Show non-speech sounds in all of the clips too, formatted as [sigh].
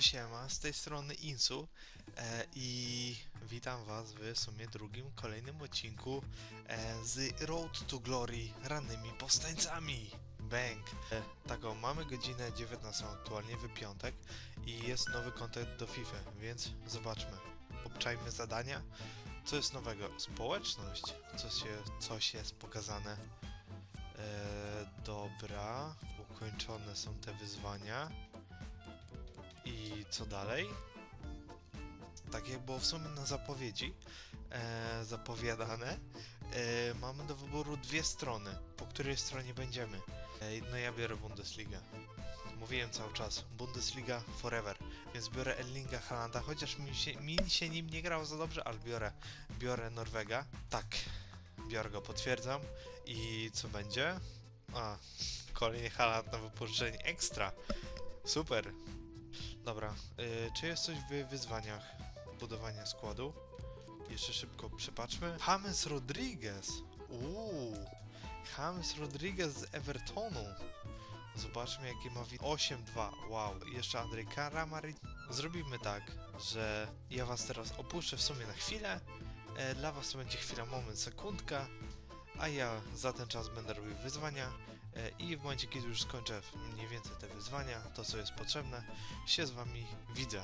No siema, z tej strony Insu e, i witam was w sumie drugim, kolejnym odcinku e, z Road to Glory rannymi powstańcami. Bang! E, tak o, mamy godzinę 19 aktualnie, w piątek i jest nowy content do FIFA, więc zobaczmy. Obczajmy zadania. Co jest nowego? Społeczność. Coś, się, coś jest pokazane. E, dobra, ukończone są te wyzwania. I co dalej? Tak jak było w sumie na zapowiedzi e, zapowiadane, e, mamy do wyboru dwie strony. Po której stronie będziemy? E, no ja biorę Bundesliga. Mówiłem cały czas, Bundesliga forever, więc biorę Erlinga Halanda, chociaż mi się, mi się nim nie grało za dobrze, ale biorę, biorę Norwega. Tak, biorę go, potwierdzam. I co będzie? A, kolejny Haland na wypożyczenie ekstra. Super, Dobra, y, czy jest coś w wyzwaniach budowania składu? Jeszcze szybko przepatrzmy. James Rodriguez! Uuu, James Rodriguez z Evertonu. Zobaczmy jaki ma wid... 8-2, wow. Jeszcze Andrzej Karamari. Zrobimy tak, że ja was teraz opuszczę w sumie na chwilę. E, dla was to będzie chwila, moment, sekundka. A ja za ten czas będę robił wyzwania i w momencie, kiedy już skończę mniej więcej te wyzwania, to co jest potrzebne, się z wami widzę.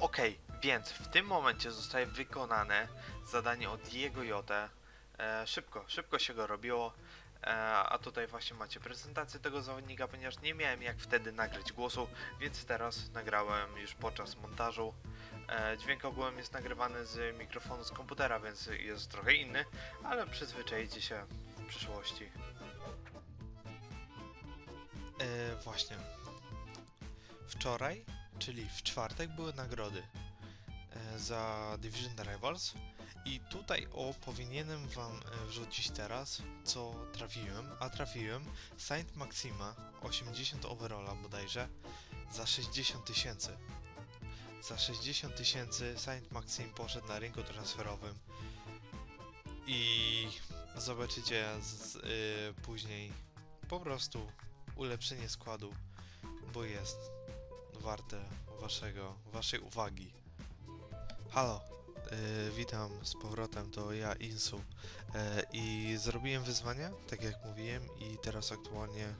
Okej, więc w tym momencie zostaje wykonane zadanie od Diego Jotę. E, szybko, szybko się go robiło. E, a tutaj właśnie macie prezentację tego zawodnika, ponieważ nie miałem jak wtedy nagrać głosu, więc teraz nagrałem już podczas montażu. E, dźwięk ogółem jest nagrywany z mikrofonu z komputera, więc jest trochę inny, ale przyzwyczajcie się w przyszłości. E, właśnie. Wczoraj, czyli w czwartek, były nagrody e, za Division Rivals. I tutaj o powinienem wam e, wrzucić teraz, co trafiłem, a trafiłem Saint Maxima 80 overalla bodajże za 60 tysięcy. Za 60 tysięcy Saint Maxim poszedł na rynku transferowym i zobaczycie z, y, później po prostu ulepszenie składu, bo jest warte waszego, waszej uwagi. Halo, y, witam z powrotem, to ja Insu y, i zrobiłem wyzwania, tak jak mówiłem i teraz aktualnie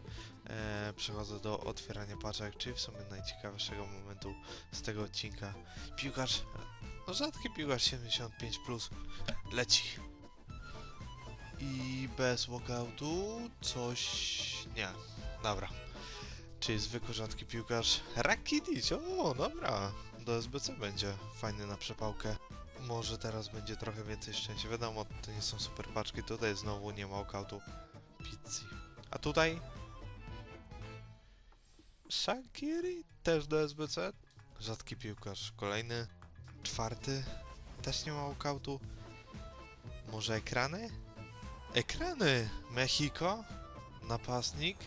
e, przechodzę do otwierania paczek, czyli w sumie najciekawszego momentu z tego odcinka. Piłkarz, no rzadki piłkarz 75+, plus, leci. I bez walkoutu coś... nie, dobra. Czyli zwykły rzadki piłkarz Rakitic, o dobra, do SBC będzie fajny na przepałkę. Może teraz będzie trochę więcej szczęścia, wiadomo, to nie są super paczki, tutaj znowu nie ma walkoutu pizzy. A tutaj Shakiri też do SBC. Rzadki piłkarz. Kolejny. Czwarty. Też nie ma walkoutu. Może ekrany? Ekrany! Mexico. Napastnik.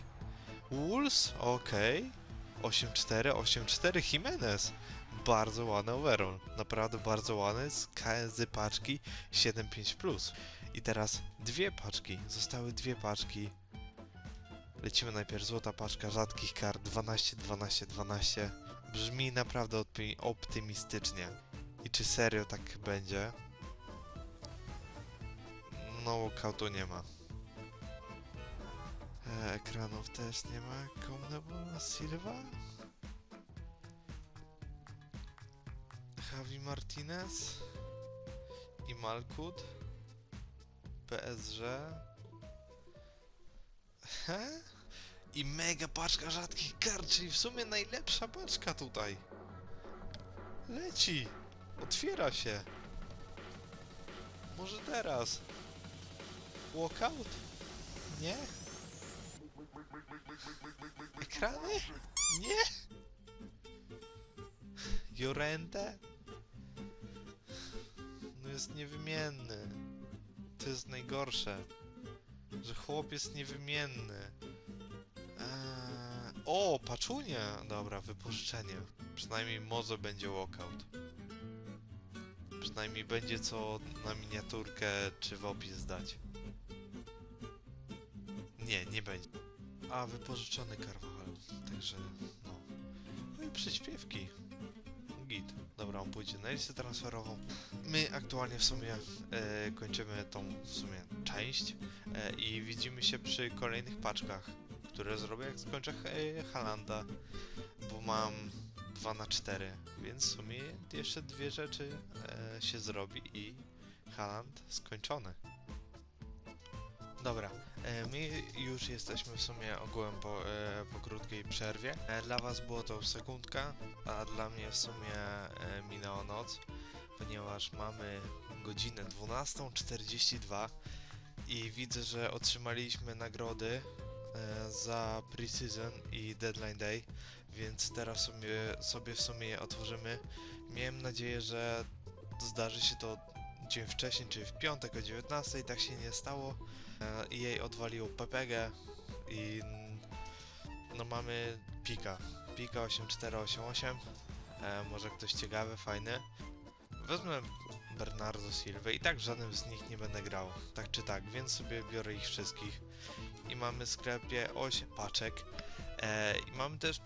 Wolves. Okej. 8-4. 8-4 Jimenez. Bardzo ładny overall. Naprawdę bardzo ładny. Z KSD paczki 7-5+. I teraz dwie paczki. Zostały dwie paczki. Lecimy najpierw złota paczka rzadkich kart 12, 12, 12. Brzmi naprawdę opty- optymistycznie. I czy serio tak będzie? No, walkoutu nie ma. Ekranów też nie ma. Komnebola Silva? Javi Martinez? I Malkut? PSG? He? I mega paczka rzadkich kart, czyli w sumie najlepsza paczka tutaj. Leci. Otwiera się. Może teraz. Walkout? Nie? Ekrany? Nie? Jorente? No jest niewymienny. To jest najgorsze że chłop jest niewymienny. Eee, o, paczunia! Dobra, wypożyczenie. Przynajmniej może będzie walkout. Przynajmniej będzie co na miniaturkę czy w opis. Nie, nie będzie. A, wypożyczony Carvajal. Także, no. No i przyśpiewki. git. Dobra, on pójdzie na listę transferową. My aktualnie w sumie e, kończymy tą w sumie część e, i widzimy się przy kolejnych paczkach, które zrobię jak skończę e, Halanda, bo mam 2 na 4, więc w sumie jeszcze dwie rzeczy e, się zrobi i Haland skończony. Dobra, my już jesteśmy w sumie ogółem po, e, po krótkiej przerwie. E, dla was było to sekundka, a dla mnie w sumie e, minęła noc, ponieważ mamy godzinę 12.42 i widzę, że otrzymaliśmy nagrody e, za Precision i Deadline Day, więc teraz sobie, sobie w sumie je otworzymy. Miałem nadzieję, że zdarzy się to dzień wcześniej, czyli w piątek o 19, tak się nie stało. E, i jej odwaliło PPG i no mamy pika. Pika 8488. E, może ktoś ciekawy, fajny. Wezmę Bernardo Silva i tak żadnym z nich nie będę grał. Tak czy tak, więc sobie biorę ich wszystkich. I mamy w sklepie 8 paczek. E, I mamy też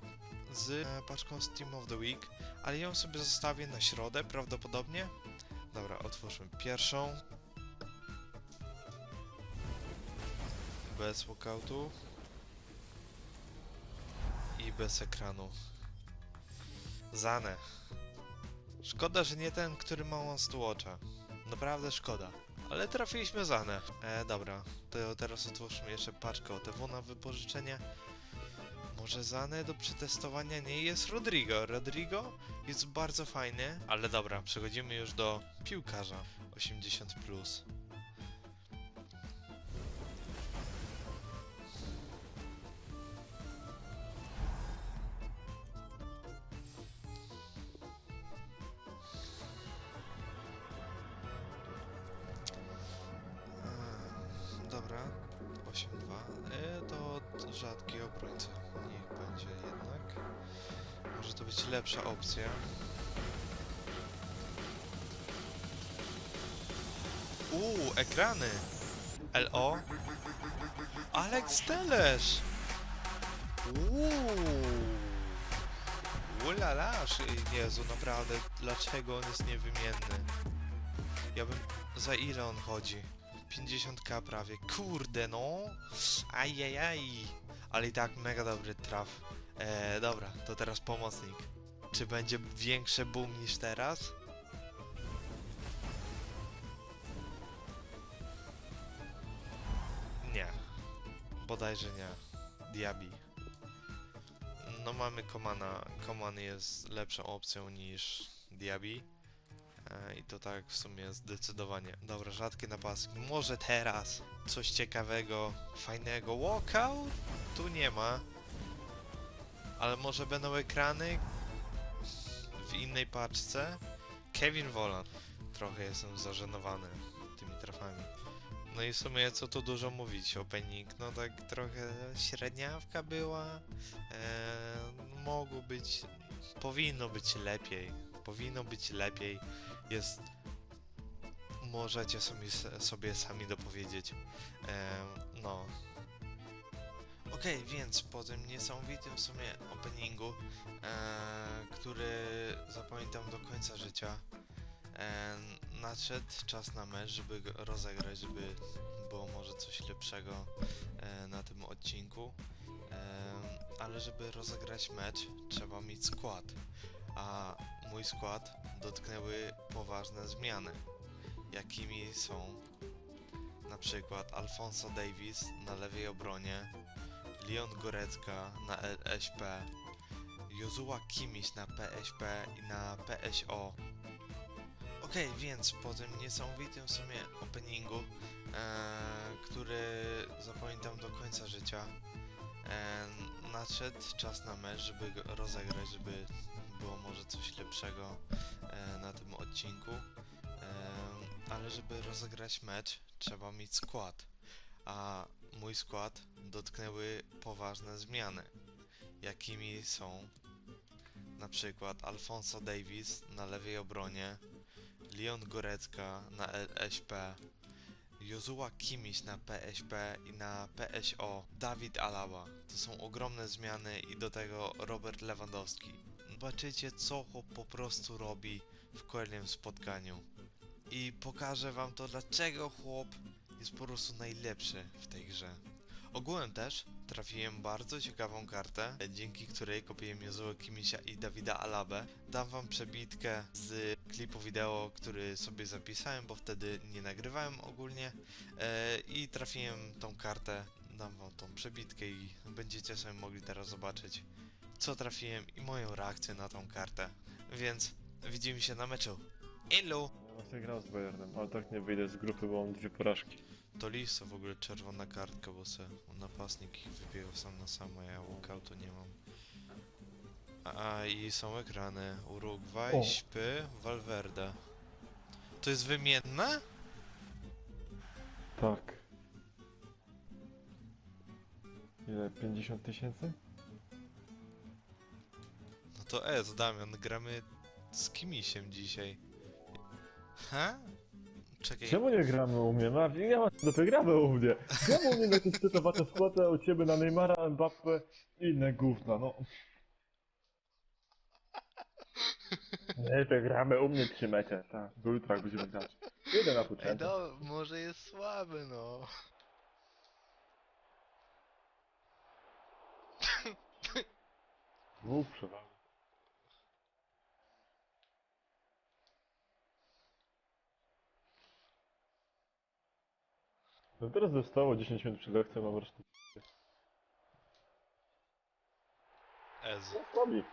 z e, paczką z Team of the Week, ale ją sobie zostawię na środę prawdopodobnie. Dobra, otwórzmy pierwszą. Bez walkoutu. I bez ekranu. Zane. Szkoda, że nie ten, który ma Watcha. Naprawdę szkoda. Ale trafiliśmy Zane. E, dobra. To teraz otwórzmy jeszcze paczkę OTW na wypożyczenie. Może Zane do przetestowania nie jest Rodrigo. Rodrigo jest bardzo fajny, ale dobra, przechodzimy już do piłkarza 80+. Plus. Rzadki obrońca. Niech będzie jednak. Może to być lepsza opcja. Uuu, ekrany! LO. Alex Telesz! Uuu. Ulala, Jezu, naprawdę, dlaczego on jest niewymienny? Ja bym... Za ile on chodzi? 50k prawie. Kurde no! Ajajaj! Ale i tak mega dobry traf. E, dobra, to teraz pomocnik. Czy będzie większy boom niż teraz? Nie. Bodajże nie. Diabi. No mamy Komana. Koman jest lepszą opcją niż Diabi. E, I to tak w sumie zdecydowanie. Dobra, rzadkie napastki. Może teraz coś ciekawego, fajnego. Walkout? Tu nie ma. Ale może będą ekrany w innej paczce? Kevin Volan. Trochę jestem zażenowany tymi trafami. No i w sumie co tu dużo mówić, opening, no tak trochę średniawka była. Eee, mogło być, powinno być lepiej. Powinno być lepiej. Jest. Możecie sobie, sobie sami dopowiedzieć. Eee, no. Okej, więc po tym niesamowitym w sumie openingu, eee, który zapamiętam do końca życia, eee, nadszedł czas na mecz, żeby go rozegrać, żeby było może coś lepszego e, na tym odcinku. Em, ale żeby rozegrać mecz, trzeba mieć skład. A mój skład dotknęły poważne zmiany, jakimi są na przykład Alfonso Davis na lewej obronie, Leon Gorecka na LSP, Jozua Kimiś na PSP i na PSO. Okej, więc po tym niesamowitym w sumie openingu, e, który zapamiętam do końca życia, e, nadszedł czas na mecz, żeby go rozegrać, żeby było może coś lepszego e, na tym odcinku. E, ale żeby rozegrać mecz, trzeba mieć skład. A mój skład dotknęły poważne zmiany, jakimi są na przykład Alfonso Davis na lewej obronie, Leon Gorecka na LSP, Jozua Kimiś na PSP i na PSO, Dawid Alaba. To są ogromne zmiany i do tego Robert Lewandowski. Zobaczycie co chłop po prostu robi w kolejnym spotkaniu. I pokażę wam to, dlaczego chłop jest po prostu najlepszy w tej grze. Ogółem też trafiłem bardzo ciekawą kartę, dzięki której kopiłem Jozue Kimisia i Dawida Alabę. Dam wam przebitkę z klipu wideo, który sobie zapisałem, bo wtedy nie nagrywałem ogólnie. E, I trafiłem tą kartę, dam wam tą przebitkę i będziecie sobie mogli teraz zobaczyć, co trafiłem i moją reakcję na tą kartę. Więc widzimy się na meczu. Elo! Ja właśnie grał z Bayernem, ale tak nie wyjdę z grupy, bo mam dwie porażki. To Lisa w ogóle czerwona kartka, bo se napastnik ich wybiegał sam na samo, ja walkoutu nie mam. A i są ekrany. Urugwaj, O. Śpy, Valverde. To jest wymienne? Tak. Ile? 50 tysięcy? No to S, Damian, gramy z Kimisiem dzisiaj. Ha? Czekaj, Czemu nie gramy u mnie? No, nie ma do tej gramy u mnie. Czemu u mnie jakieś cytowacze składy, a u ciebie na Neymara, Mbappe i inne gówna, no. Nie, to gramy u mnie trzy mecze, tak. Do jutra jak będziemy grać. Jeden na Ej, początek. no, może jest słaby, no. Dwóch przewag. No teraz zostało 10 minut przed lekcją, mam resztę. S, No słabi.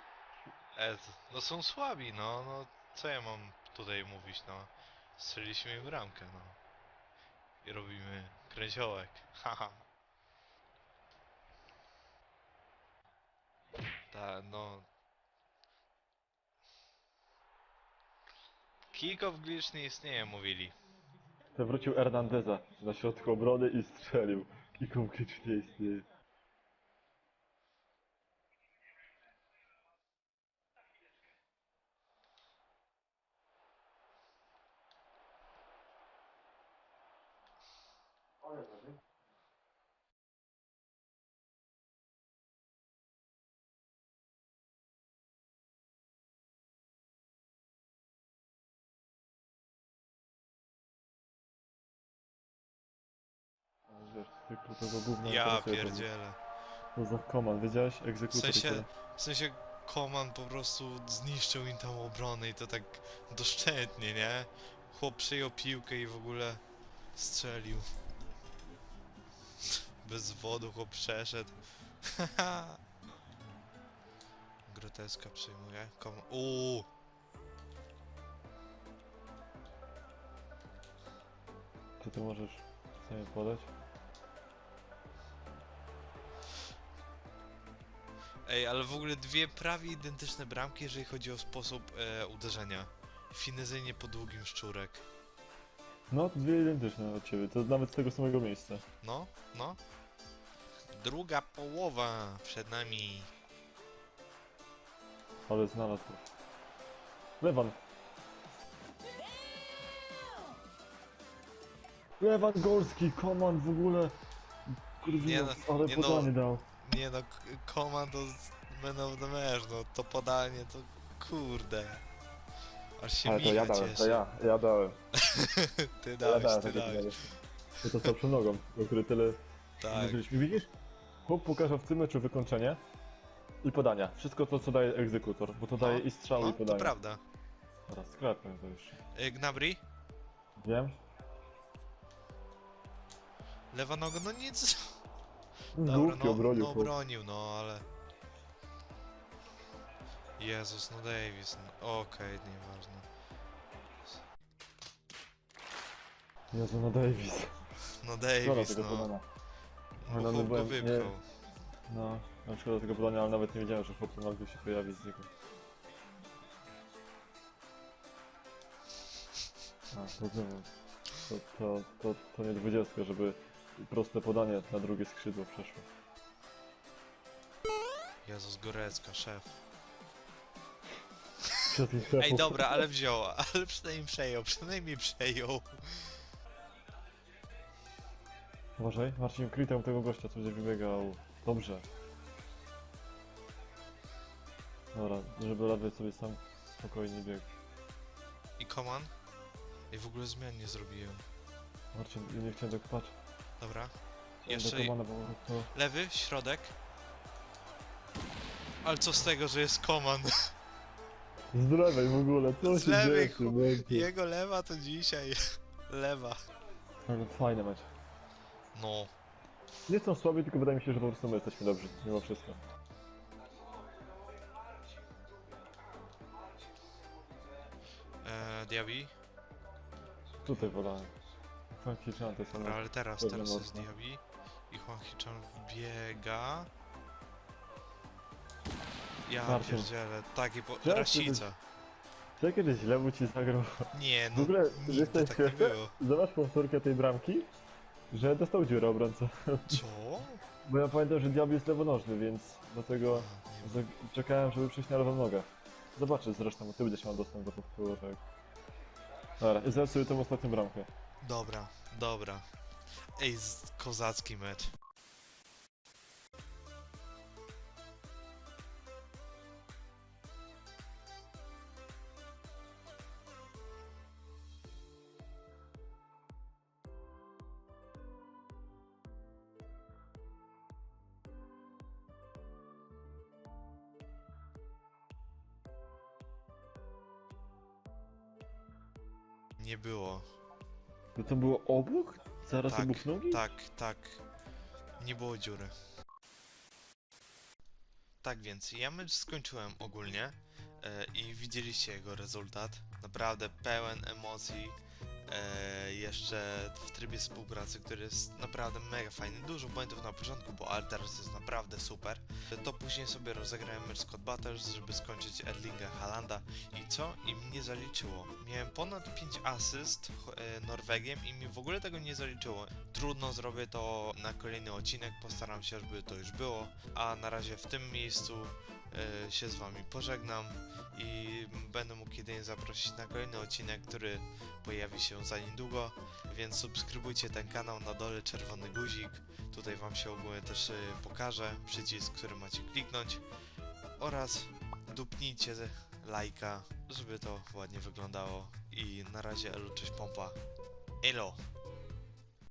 S. No są słabi, no, no. Co ja mam tutaj mówić, no. Strzeliliśmy im bramkę, no. I robimy kręciołek. [laughs] Haha. Tak, no. Kick-off glitch nie istnieje, mówili. Wrócił Hernandeza na środku obrony i strzelił. I konkretnie istnieje. Zwykle gówna Ja interesuje pierdzielę. To za komand, wiedziałeś? W Egzekutor sensie, w sensie Koman po prostu zniszczył im tą obronę i to tak doszczętnie, nie? Chłop przyjął piłkę i w ogóle strzelił. Bez wodu chłop przeszedł. [laughs] Groteska przyjmuje. Kom Uuu! Czy ty możesz sobie podać? Ej, ale w ogóle dwie prawie identyczne bramki, jeżeli chodzi o sposób e, uderzenia. Finezyjnie po długim szczurek. No, dwie identyczne od ciebie, to nawet z tego samego miejsca. No, no. Druga połowa przed nami. Ale znalazł. Lewan. Lewan Gorski, komand w ogóle. Kurwa, no, ale nie no. podanie dał. Nie no, komando z Man of the Match, no to podanie to kurde. Aż się Ale to Micha ja dałem, cieszy. to ja, ja dałem. [laughs] Ty Ja dałeś, dałem ty takie dałeś. To to stał przed nogą, do której tyle Tak. Widzieliśmy. Widzisz? Chłop pokaże w tym meczu wykończenie i podania. Wszystko to, co daje egzekutor, bo to daje i strzał, no, i to podanie. prawda. Teraz sklepmy to już. Y, Gnabry? Wiem? Lewa noga, no nic. Dobra, Głupio no, obronił no chłop. bronił, no ale... Jezus, no Davis, no okej, nieważne. Jezu, no Davis. No Szkoda Davis, tego no. podania. No no, chłop go byłem- nie-. No, na przykład tego podania, ale nawet nie wiedziałem, że chłop nagle się pojawi z niego. A, to znowu. To, to, to, to nie dwudziestka, żeby proste podanie na drugie skrzydło przeszło. Jezus, Gorecka, szef. Ej, dobra, ale wziął, ale przynajmniej przejął, przynajmniej przejął. Uważaj, Marcin, kryj tam tego gościa, co będzie wybiegał. Dobrze. Dobra, żeby lewy sobie sam spokojnie biegł. I Koman. I w ogóle zmian nie zrobiłem. Marcin, ja nie chciałem tak patrzeć. Dobra. Do Jeszcze lewy, środek. Ale co z tego, że jest Koman? Z lewej w ogóle, co Z się lewej, dzieje momencie? Jego lewa to dzisiaj. [laughs] Lewa. Ale fajny mecz. No. Nie są słabi, tylko wydaje mi się, że po prostu my jesteśmy dobrzy, mimo wszystko. Eee, Diaby. Tutaj są Dobra, ale teraz, Pewnie teraz jest mocno. Diaby. I Juan Hichan wbiega. Ja Marcin. pierdzielę, takie po... Ja Rasica. Czy kiedyś źle mu ci zagrał? Nie, no W ogóle, nigdy wiesz co jest tak nie było. Zobacz powtórkę tej bramki, że dostał dziurę obrońca. Co? Bo ja pamiętam, że Diaby jest lewonożny, więc dlatego za- czekałem, żeby przyjść na lewą nogę. Zobaczysz zresztą, bo ty będziesz miał dostęp do powtórek. Dobra, i zaraz sobie tą ostatnią bramkę. Dobra, dobra. Ej, kozacki mecz. Nie było. No to było obok? Zaraz Tak, obok nogi? Tak, tak. Nie było dziury. Tak więc, ja mecz skończyłem ogólnie e, i widzieliście jego rezultat. Naprawdę pełen emocji. E, jeszcze w trybie współpracy, który jest naprawdę mega fajny. Dużo błędów na początku, bo ale teraz jest naprawdę super. To później sobie rozegrałem mecz Scott Batters, żeby skończyć Erlinga Halanda. I co? I mnie zaliczyło. Miałem ponad 5 asyst e, Norwegiem i mi w ogóle tego nie zaliczyło. Trudno zrobię to na kolejny odcinek, postaram się, żeby to już było. A na razie w tym miejscu e, się z wami pożegnam i będę mógł jedynie zaprosić na kolejny odcinek, który pojawi się za niedługo, więc subskrybujcie ten kanał, na dole czerwony guzik, tutaj wam się ogólnie też y, pokaże, przycisk, który macie kliknąć. Oraz dupnijcie lajka, żeby to ładnie wyglądało. I na razie elo, cześć pompa, elo!